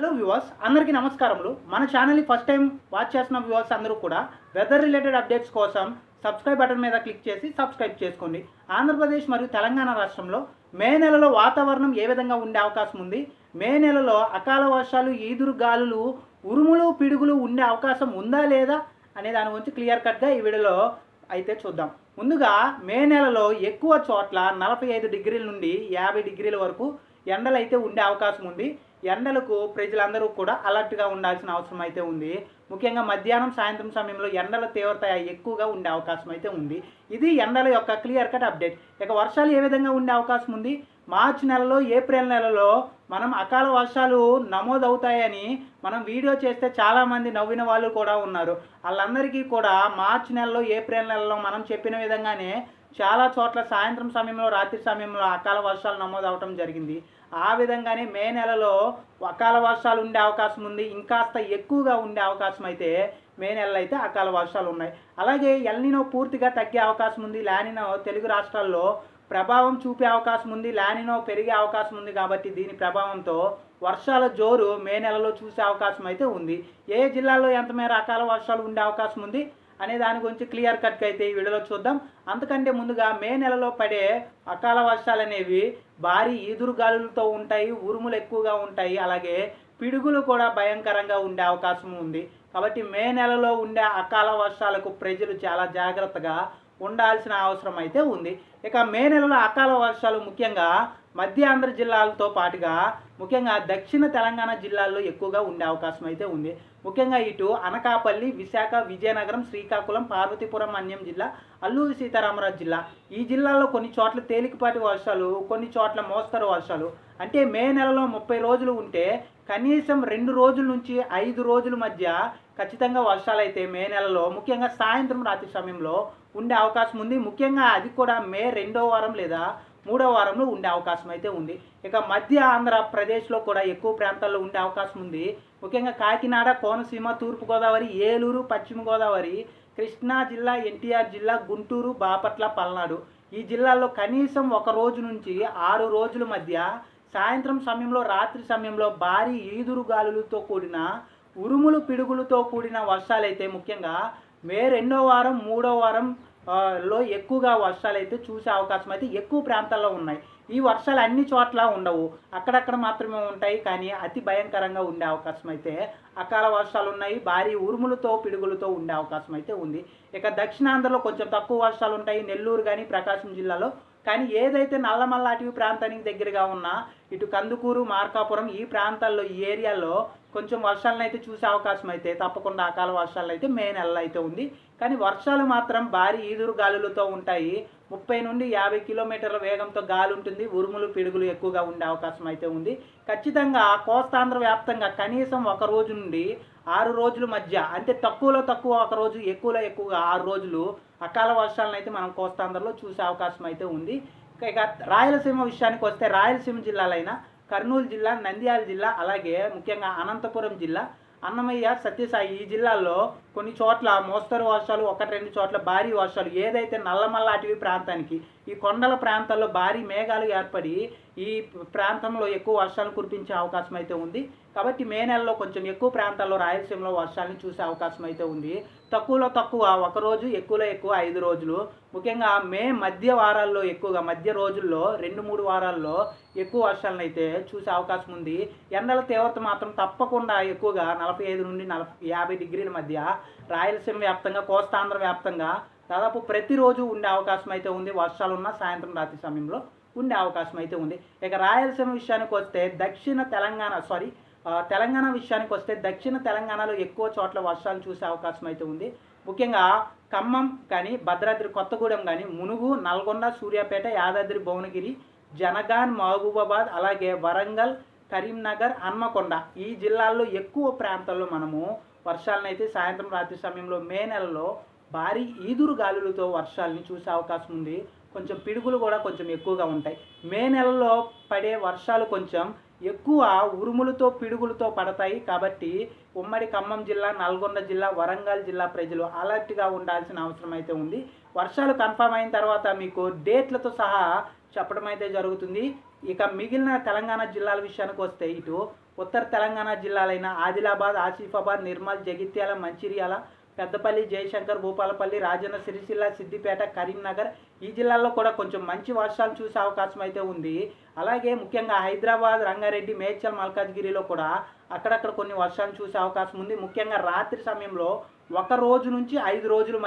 Hello viewers అందరికీ నమస్కారములు. మన ఛానల్ని ఫస్ట్ టైం వాచ్ చేస్తున్న వ్యూవర్స్ అందరూ కూడా వెదర్ రిలేటెడ్ అప్డేట్స్ కోసం సబ్స్క్రైబ్ బటన్ మీద క్లిక్ చేసి సబ్స్క్రైబ్ చేసుకోండి. ఆంధ్రప్రదేశ్ మరియు తెలంగాణ రాష్ట్రంలో మే నెలలో వాతావరణం ఏ విధంగా ఉండే అవకాశం ఉంది? మే నెలలో అకాల వర్షాలు ఈదురు గాలులు ఉరుములు పిడుగులు ఉండే అవకాశం ఉందా లేదా అనే దాని గురించి క్లియర్ కట్గా ఈ వీడియోలో అయితే చూద్దాం. ముందుగా మే నెలలో ఎక్కువ చోట్ల నలభై ఐదు డిగ్రీల నుండి యాభై డిగ్రీల వరకు ఎండలు అయితే ఉండే అవకాశం ఉంది. ఎండలకు ప్రజలందరూ కూడా అలర్ట్గా ఉండాల్సిన అవసరం అయితే ఉంది. ముఖ్యంగా మధ్యాహ్నం సాయంత్రం సమయంలో ఎండల తీవ్రత ఎక్కువగా ఉండే అవకాశం అయితే ఉంది. ఇది ఎండల యొక్క క్లియర్ కట్ అప్డేట్. ఇక వర్షాలు ఏ విధంగా ఉండే అవకాశం ఉంది? మార్చి నెలలో ఏప్రిల్ నెలలో మనం అకాల వర్షాలు నమోదవుతాయని మనం వీడియో చేస్తే చాలామంది నవ్విన వాళ్ళు కూడా ఉన్నారు. వాళ్ళందరికీ కూడా మార్చి నెలలో ఏప్రిల్ నెలలో మనం చెప్పిన విధంగానే చాలా చోట్ల సాయంత్రం సమయంలో రాత్రి సమయంలో అకాల వర్షాలు నమోదవటం జరిగింది. ఆ విధంగానే మే నెలలో అకాల వర్షాలు ఉండే అవకాశం ఉంది. ఇంకాస్త ఎక్కువగా ఉండే అవకాశం అయితే మే నెలలో అయితే అకాల వర్షాలు ఉన్నాయి. అలాగే ఎల్నినో పూర్తిగా తగ్గే అవకాశం ఉంది. లానినో తెలుగు రాష్ట్రాల్లో ప్రభావం చూపే అవకాశం ఉంది. లానినో పెరిగే అవకాశం ఉంది కాబట్టి దీని ప్రభావంతో వర్షాల జోరు మే నెలలో చూసే అవకాశం అయితే ఉంది. ఏ జిల్లాల్లో ఎంత మేర అకాల వర్షాలు ఉండే అవకాశం ఉంది? అనే దాని గురించి క్లియర్ కట్గా అయితే ఈ వీడియోలో చూద్దాం. అంతకంటే ముందుగా మే నెలలో పడే అకాల వర్షాలు అనేవి భారీ ఈదురుగాలులతో ఉంటాయి ఉరుములు ఎక్కువగా ఉంటాయి అలాగే పిడుగులు కూడా భయంకరంగా ఉండే అవకాశం ఉంది. కాబట్టి మే నెలలో ఉండే అకాల వర్షాలకు ప్రజలు చాలా జాగ్రత్తగా ఉండాల్సిన అవసరం అయితే ఉంది. ఇక మే నెలలో అకాల వర్షాలు ముఖ్యంగా మధ్య ఆంధ్ర జిల్లాలతో పాటుగా ముఖ్యంగా దక్షిణ తెలంగాణ జిల్లాల్లో ఎక్కువగా ఉండే అవకాశం అయితే ఉంది. ముఖ్యంగా ఇటు అనకాపల్లి విశాఖ విజయనగరం శ్రీకాకుళం పార్వతీపురం అన్యం జిల్లా అల్లూరి సీతారామరాజు జిల్లా. ఈ జిల్లాలో కొన్ని చోట్ల తేలికపాటి వర్షాలు కొన్ని చోట్ల మోస్తరు వర్షాలు. అంటే మే నెలలో ముప్పై రోజులు ఉంటే కనీసం రెండు రోజుల నుంచి ఐదు రోజుల మధ్య ఖచ్చితంగా వర్షాలు అయితే మే నెలలో ముఖ్యంగా సాయంత్రం రాత్రి సమయంలో ఉండే అవకాశం ఉంది. ముఖ్యంగా అది కూడా మే రెండో వారం లేదా మూడో వారంలో ఉండే అవకాశం అయితే ఉంది. ఇక మధ్య ఆంధ్రప్రదేశ్లో కూడా ఎక్కువ ప్రాంతాల్లో ఉండే అవకాశం ఉంది. ముఖ్యంగా కాకినాడ కోనసీమ తూర్పుగోదావరి ఏలూరు పశ్చిమ గోదావరి కృష్ణా జిల్లా ఎన్టీఆర్ జిల్లా గుంటూరు బాపట్ల పల్నాడు. ఈ జిల్లాల్లో కనీసం ఒక రోజు నుంచి ఆరు రోజుల మధ్య సాయంత్రం సమయంలో రాత్రి సమయంలో భారీ ఈదురు గాలులతో కూడిన ఉరుములు పిడుగులతో కూడిన వర్షాలైతే ముఖ్యంగా మే రెండో వారం మూడో వారం లో ఎక్కువగా వర్షాలు అయితే చూసే అవకాశం అయితే ఎక్కువ ప్రాంతాల్లో ఉన్నాయి. ఈ వర్షాలు అన్ని చోట్ల ఉండవు. అక్కడక్కడ మాత్రమే ఉంటాయి. కానీ అతి భయంకరంగా ఉండే అవకాశం అయితే అకాల వర్షాలు ఉన్నాయి. భారీ ఉరుములతో పిడుగులతో ఉండే అవకాశం అయితే ఉంది. ఇక దక్షిణాంధ్రలో కొంచెం తక్కువ వర్షాలు ఉంటాయి. నెల్లూరు కానీ ప్రకాశం జిల్లాలో కానీ ఏదైతే నల్లమల్ల అటవీ ప్రాంతానికి దగ్గరగా ఉన్న ఇటు కందుకూరు మార్కాపురం ఈ ప్రాంతాల్లో ఈ ఏరియాలో కొంచెం వర్షాలను అయితే చూసే అవకాశం అయితే తప్పకుండా అకాల వర్షాలు అయితే మే నెలలో అయితే ఉంది. కానీ వర్షాలు మాత్రం భారీ ఈదురు గాలులతో ఉంటాయి. ముప్పై నుండి యాభై కిలోమీటర్ల వేగంతో గాలి ఉంటుంది ఉరుములు పిడుగులు ఎక్కువగా ఉండే అవకాశం అయితే ఉంది. ఖచ్చితంగా కోస్తాంధ్ర వ్యాప్తంగా కనీసం ఒక రోజు నుండి ఆరు రోజుల మధ్య అంటే తక్కువలో తక్కువ ఒక రోజు ఎక్కువలో ఎక్కువగా ఆరు రోజులు అకాల వర్షాలను అయితే మనం కోస్తాంధ్రలో చూసే అవకాశం అయితే ఉంది. ఇక రాయలసీమ విషయానికి వస్తే రాయలసీమ జిల్లాలైన కర్నూలు జిల్లా నంద్యాల జిల్లా అలాగే ముఖ్యంగా అనంతపురం జిల్లా అన్నమయ్య సత్యసాయి ఈ జిల్లాల్లో కొన్ని చోట్ల మోస్తరు వర్షాలు ఒకటి రెండు చోట్ల భారీ వర్షాలు ఏదైతే నల్లమల్ల అటవీ ప్రాంతానికి ఈ కొండల ప్రాంతాల్లో భారీ మేఘాలు ఏర్పడి ఈ ప్రాంతంలో ఎక్కువ వర్షాలు కురిపించే అవకాశం అయితే ఉంది. కాబట్టి మే నెలలో కొంచెం ఎక్కువ ప్రాంతాల్లో రాయలసీమలో వర్షాలను చూసే అవకాశం అయితే ఉంది. తక్కువలో తక్కువ ఒక రోజు ఎక్కువలో ఎక్కువ ఐదు రోజులు. ముఖ్యంగా మే మధ్య వారాల్లో ఎక్కువగా మధ్య రోజుల్లో రెండు మూడు వారాల్లో ఎక్కువ వర్షాలను అయితే చూసే అవకాశం ఉంది. ఎండల తీవ్రత మాత్రం తప్పకుండా ఎక్కువగా నలభై ఐదు నుండి నలభై యాభై డిగ్రీల మధ్య రాయలసీమ వ్యాప్తంగా కోస్తాంధ్ర వ్యాప్తంగా దాదాపు ప్రతిరోజు ఉండే అవకాశం అయితే ఉంది. వర్షాలు ఉన్న సాయంత్రం రాత్రి సమయంలో ఉండే అవకాశం అయితే ఉంది. ఇక రాయలసీమ విషయానికి వస్తే దక్షిణ తెలంగాణ సారీ తెలంగాణ విషయానికి వస్తే దక్షిణ తెలంగాణలో ఎక్కువ చోట్ల వర్షాలు చూసే అవకాశం అయితే ఉంది. ముఖ్యంగా ఖమ్మం కానీ భద్రాద్రి కొత్తగూడెం కానీ మునుగు నల్గొండ సూర్యాపేట యాదాద్రి భువనగిరి జనగాన్ మహబూబాబాద్ అలాగే వరంగల్ కరీంనగర్ హన్మకొండ ఈ జిల్లాల్లో ఎక్కువ ప్రాంతాల్లో మనము వర్షాలనైతే సాయంత్రం రాత్రి సమయంలో మే నెలలో భారీ ఈదురు గాలులతో వర్షాలని చూసే అవకాశం ఉంది. కొంచెం పిడుగులు కూడా కొంచెం ఎక్కువగా ఉంటాయి. మే నెలలో పడే వర్షాలు కొంచెం ఎక్కువ ఉరుములతో పిడుగులతో పడతాయి. కాబట్టి ఉమ్మడి ఖమ్మం జిల్లా నల్గొండ జిల్లా వరంగల్ జిల్లా ప్రజలు అలర్ట్గా ఉండాల్సిన అవసరం అయితే ఉంది. వర్షాలు కన్ఫర్మ్ అయిన తర్వాత మీకు డేట్లతో సహా చెప్పడం అయితే జరుగుతుంది. ఇక మిగిలిన తెలంగాణ జిల్లాల విషయానికి వస్తే ఇటు ఉత్తర తెలంగాణ జిల్లాలైన ఆదిలాబాద్ ఆసిఫాబాద్ నిర్మల్ జగిత్యాల మంచిర్యాల పెద్దపల్లి జయశంకర్ భూపాలపల్లి రాజన్న సిరిసిల్ల సిద్దిపేట కరీంనగర్ ఈ జిల్లాల్లో కూడా కొంచెం మంచి వర్షాలు చూసే అవకాశం అయితే ఉంది. అలాగే ముఖ్యంగా హైదరాబాద్ రంగారెడ్డి మేడ్చల్ మల్కాజ్గిరిలో కూడా అక్కడక్కడ కొన్ని వర్షాలు చూసే అవకాశం ఉంది. ముఖ్యంగా రాత్రి సమయంలో ఒక రోజు నుంచి ఐదు రోజులు